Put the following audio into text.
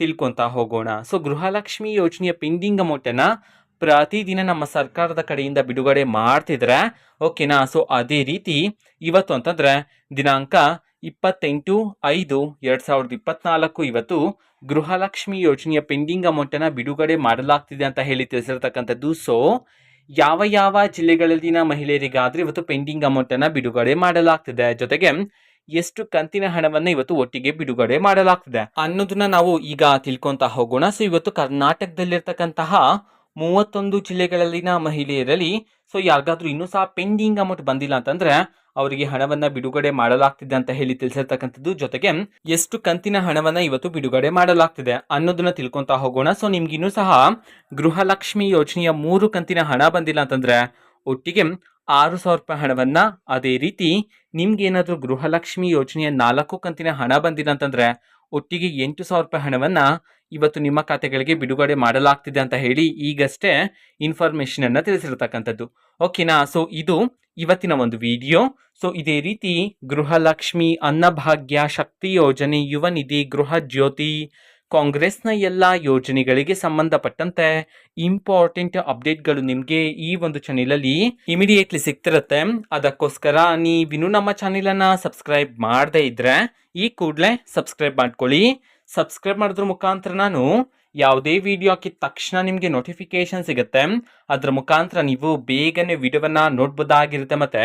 ತಿಳ್ಕೊತಾ ಹೋಗೋಣ. ಸೊ ಗೃಹಲಕ್ಷ್ಮಿ ಯೋಜನೆಯ ಪೆಂಡಿಂಗ್ ಅಮೌಂಟನ್ನು ಪ್ರತಿದಿನ ನಮ್ಮ ಸರ್ಕಾರದ ಕಡೆಯಿಂದ ಬಿಡುಗಡೆ ಮಾಡ್ತಿದ್ರೆ ಓಕೆನಾ ಸೊ ಅದೇ ರೀತಿ ಇವತ್ತು ಅಂತಂದ್ರೆ ದಿನಾಂಕ ಇಪ್ಪತ್ತೆಂಟು ಐದು ಎರಡು ಸಾವಿರದ ಇಪ್ಪತ್ನಾಲ್ಕು ಇವತ್ತು ಗೃಹಲಕ್ಷ್ಮಿ ಯೋಜನೆಯ ಪೆಂಡಿಂಗ್ ಅಮೌಂಟನ್ನು ಬಿಡುಗಡೆ ಮಾಡಲಾಗ್ತಿದೆ ಅಂತ ಹೇಳಿ ತಿಳಿಸಿರ್ತಕ್ಕಂಥದ್ದು. ಸೊ ಯಾವ ಯಾವ ಜಿಲ್ಲೆಗಳಲ್ಲಿನ ಮಹಿಳೆಯರಿಗಾದ್ರೆ ಇವತ್ತು ಪೆಂಡಿಂಗ್ ಅಮೌಂಟನ್ನು ಬಿಡುಗಡೆ ಮಾಡಲಾಗ್ತಿದೆ. ಜೊತೆಗೆ ಎಷ್ಟು ಕಂತಿನ ಹಣವನ್ನ ಇವತ್ತು ಒಟ್ಟಿಗೆ ಬಿಡುಗಡೆ ಮಾಡಲಾಗ್ತಿದೆ. ಅನ್ನೋದನ್ನ ನಾವು ಈಗ ತಿಳ್ಕೊಂತ ಹೋಗೋಣ. ಸೊ ಇವತ್ತು ಕರ್ನಾಟಕದಲ್ಲಿರ್ತಕ್ಕಂತಹ ಮೂವತ್ತೊಂದು ಜಿಲ್ಲೆಗಳಲ್ಲಿನ ಮಹಿಳೆಯರಲ್ಲಿ ಸೊ ಯಾರಿಗಾದ್ರೂ ಇನ್ನೂ ಸಹ ಪೆಂಡಿಂಗ್ ಅಮೌಂಟ್ ಬಂದಿಲ್ಲ ಅಂತಂದ್ರೆ ಅವರಿಗೆ ಹಣವನ್ನ ಬಿಡುಗಡೆ ಮಾಡಲಾಗ್ತಿದೆ ಅಂತ ಹೇಳಿ ತಿಳಿಸಿರ್ತಕ್ಕಂಥದ್ದು. ಜೊತೆಗೆ ಎಷ್ಟು ಕಂತಿನ ಹಣವನ್ನ ಇವತ್ತು ಬಿಡುಗಡೆ ಮಾಡಲಾಗ್ತಿದೆ ಅನ್ನೋದನ್ನ ತಿಳ್ಕೊಂತ ಹೋಗೋಣ. ಸೊ ನಿಮ್ಗಿನ್ನೂ ಸಹ ಗೃಹಲಕ್ಷ್ಮಿ ಯೋಜನೆಯ ಮೂರು ಕಂತಿನ ಹಣ ಬಂದಿಲ್ಲ ಅಂತಂದ್ರೆ ಒಟ್ಟಿಗೆ ಆರು ಸಾವಿರ ರೂಪಾಯಿ ಹಣವನ್ನು ಅದೇ ರೀತಿ ನಿಮ್ಗೆ ಏನಾದರೂ ಗೃಹಲಕ್ಷ್ಮಿ ಯೋಜನೆಯ ನಾಲ್ಕು ಕಂತಿನ ಹಣ ಬಂದಿದೆ ಅಂತಂದರೆ ಒಟ್ಟಿಗೆ ಎಂಟು ಸಾವಿರ ರೂಪಾಯಿ ಹಣವನ್ನು ಇವತ್ತು ನಿಮ್ಮ ಖಾತೆಗಳಿಗೆ ಬಿಡುಗಡೆ ಮಾಡಲಾಗ್ತಿದೆ ಅಂತ ಹೇಳಿ ಈಗಷ್ಟೇ ಇನ್ಫಾರ್ಮೇಷನನ್ನು ತಿಳಿಸಿರ್ತಕ್ಕಂಥದ್ದು. ಓಕೆನಾ ಸೊ ಇದು ಇವತ್ತಿನ ಒಂದು ವಿಡಿಯೋ ಸೊ ಇದೇ ರೀತಿ ಗೃಹಲಕ್ಷ್ಮಿ ಅನ್ನಭಾಗ್ಯ ಶಕ್ತಿ ಯೋಜನೆ ಯುವ ನಿಧಿ ಗೃಹ ಜ್ಯೋತಿ ಕಾಂಗ್ರೆಸ್ನ ಎಲ್ಲ ಯೋಜನೆಗಳಿಗೆ ಸಂಬಂಧಪಟ್ಟಂತೆ ಇಂಪಾರ್ಟೆಂಟ್ ಅಪ್ಡೇಟ್ಗಳು ನಿಮಗೆ ಈ ಒಂದು ಚಾನೆಲಲ್ಲಿ ಇಮಿಡಿಯೇಟ್ಲಿ ಸಿಗ್ತಿರುತ್ತೆ. ಅದಕ್ಕೋಸ್ಕರ ನೀವಿನ್ನೂ ನಮ್ಮ ಚಾನೆಲನ್ನು ಸಬ್ಸ್ಕ್ರೈಬ್ ಮಾಡದೇ ಇದ್ದರೆ ಈ ಕೂಡಲೇ ಸಬ್ಸ್ಕ್ರೈಬ್ ಮಾಡ್ಕೊಳ್ಳಿ. ಸಬ್ಸ್ಕ್ರೈಬ್ ಮಾಡಿದ್ರ ಮುಖಾಂತರ ನಾನು ಯಾವುದೇ ವಿಡಿಯೋ ಹಾಕಿದ ತಕ್ಷಣ ನಿಮಗೆ ನೋಟಿಫಿಕೇಶನ್ ಸಿಗುತ್ತೆ. ಅದರ ಮುಖಾಂತರ ನೀವು ಬೇಗನೆ ವಿಡಿಯೋವನ್ನ ನೋಡ್ಬೋದಾಗಿರುತ್ತೆ ಮತ್ತೆ